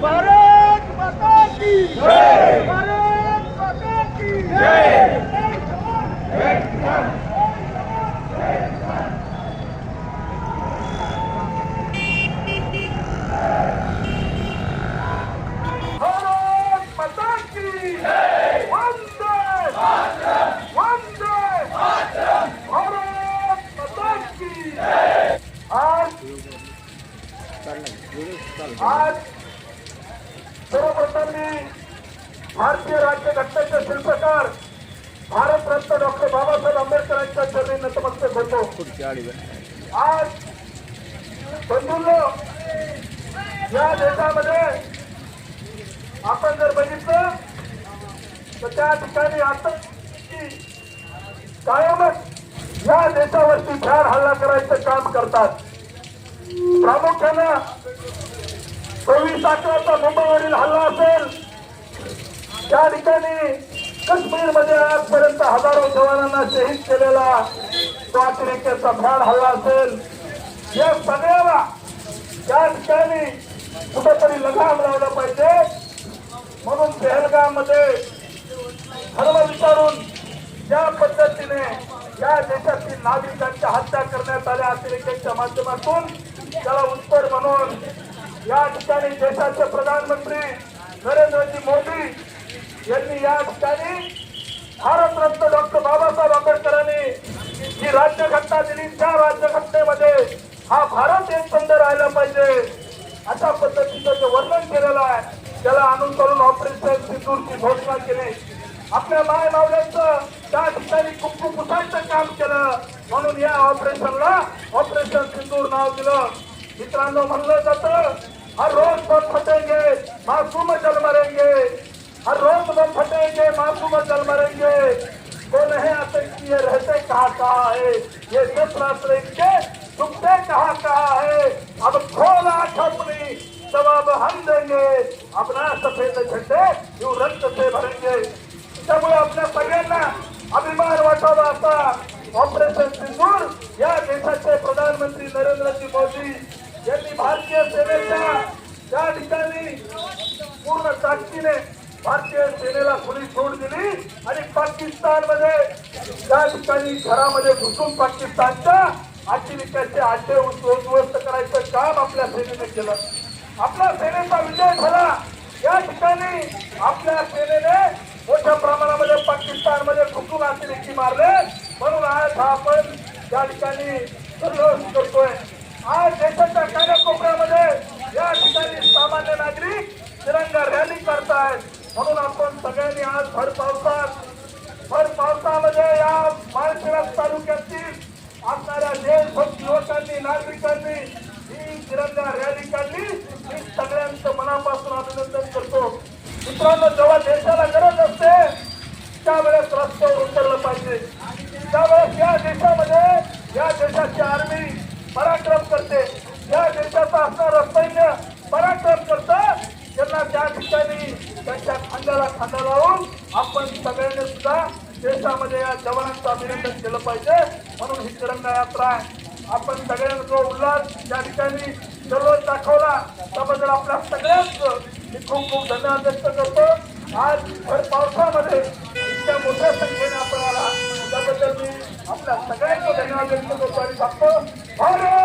भारत माता की भारत माता की भारत माता की वंदे वंदे भारत माता की आज आज भारतीय राज्य घटनेचे शिल्पकार भारतरत्न डॉक्टर बाबासाहेब आंबेडकरांच्या चरणी नतमस्तक होतो. आज बंधूंनो या देशामध्ये आपण जर बघितलं तर त्या ठिकाणी आता कायमच या देशावरती भ्याड हल्ला करायचं काम करतात. प्रामुख्यानं चोवीस अकराचा मुंबईवरील हल्ला त्या ठिकाणी काश्मीरमध्ये आजपर्यंत हजारो जवानांना शहीद केलेला तो अतिरेक्याचा भ्याड हल्ला असेल. या सगळ्याला त्या ठिकाणी कुठेतरी लगाम लावला पाहिजे. म्हणून पेहलगाममध्ये धर्म विचारून ज्या पद्धतीने या देशातील नागरिकांच्या हत्या करण्यात आल्या अतिरेक्यांच्या माध्यमातून त्याला उत्तर म्हणून या ठिकाणी देशाचे प्रधानमंत्री नरेंद्रजी मोदी यांनी या ठिकाणी भारतरत्न डॉक्टर बाबासाहेब आंबेडकरांनी जी राज्यघटना दिली त्या राज्यघटनेमध्ये हा भारत एक संघ राहिला पाहिजे. अशा पद्धतीचं जे वर्णन केलेलं आहे त्याला अनुसरून ऑपरेशन सिंदूरची घोषणा केली. आपल्या माय मावल्यांचं त्या ठिकाणी कुंकू पुसायचं काम केलं. म्हणून या ऑपरेशनला ऑपरेशन सिंदूर नाव दिलं. मित्रांनो म्हणलं जातं हर रोज पण फटेंगे मासूम जल मरेंगे हर रोज बम फटेंगे मासूम जल मरेंगे। वो नहीं आतंकी ये रहते कहाँ कहाँ है? ये शस्त्रास्त्र इनके सुखते कहाँ कहाँ है? अब खोला तब जवाब हम देंगे। अपना सफेद झंडे यू रक्त से भरेंगे। त्यामुळे आपल्या सगळ्यांना अभिमान वाटावा असा ऑपरेशन सिंदूर या देशाचे प्रधानमंत्री नरेंद्रजी मोदी यांनी भारतीय सेनेच्या त्या ठिकाणी पूर्ण ताकदीने भारतीय सेनेला खुली सूट दिली आणि पाकिस्तानमध्ये त्या ठिकाणी घरामध्ये घुसून पाकिस्तानच्या अतिरिक्ताचे आशय उद्ध्वस्त करायचं काम आपल्या सेनेने केलं. आपल्या सेनेचा विजय झाला. या ठिकाणी आपल्या सेनेने मोठ्या प्रमाणामध्ये पाकिस्तानमध्ये घुसून अतिरेकी मारले. म्हणून आज हा आपण त्या ठिकाणी सर्व करतोय आज देशाच्या कानाकोपऱ्यामध्ये या ठिकाणी सामान्य नागरिक तिरंगा रॅली करतायत. म्हणून आपण सगळ्यांनी आज भर पावसात भर पावसामध्ये या माळशिरस तालुक्यातील असणाऱ्या देशभक्त युवकांनी नागरिकांनी ही तिरंगा रॅली काढली मी सगळ्यांचं मनापासून अभिनंदन करतो. मित्रांनो जेव्हा देशाला गरज असते त्यावेळेस रस्त्यावर उतरलं पाहिजे. त्यावेळेस या देशामध्ये या देशाची आर्मी पराक्रम करते. या देशाचा असणारं सैन्य पराक्रम करतं त्यांना त्या ठिकाणी त्यांच्या हाता लावून आपण सगळ्यांनी सुद्धा देशामध्ये या जवानांचं अभिनंदन केलं पाहिजे. म्हणून ही तिरंगा यात्रा आपण सगळ्यांना जो उल्हास त्या ठिकाणी सर्वच दाखवला त्याबद्दल आपल्या सगळ्यांचं मी खूप खूप धन्यवाद व्यक्त करतो. आज भर पावसामध्ये इतक्या मोठ्या संख्येने आपण आला त्याबद्दल मी आपल्या सगळ्यांचं धन्यवाद व्यक्त करतो आणि सांगतो.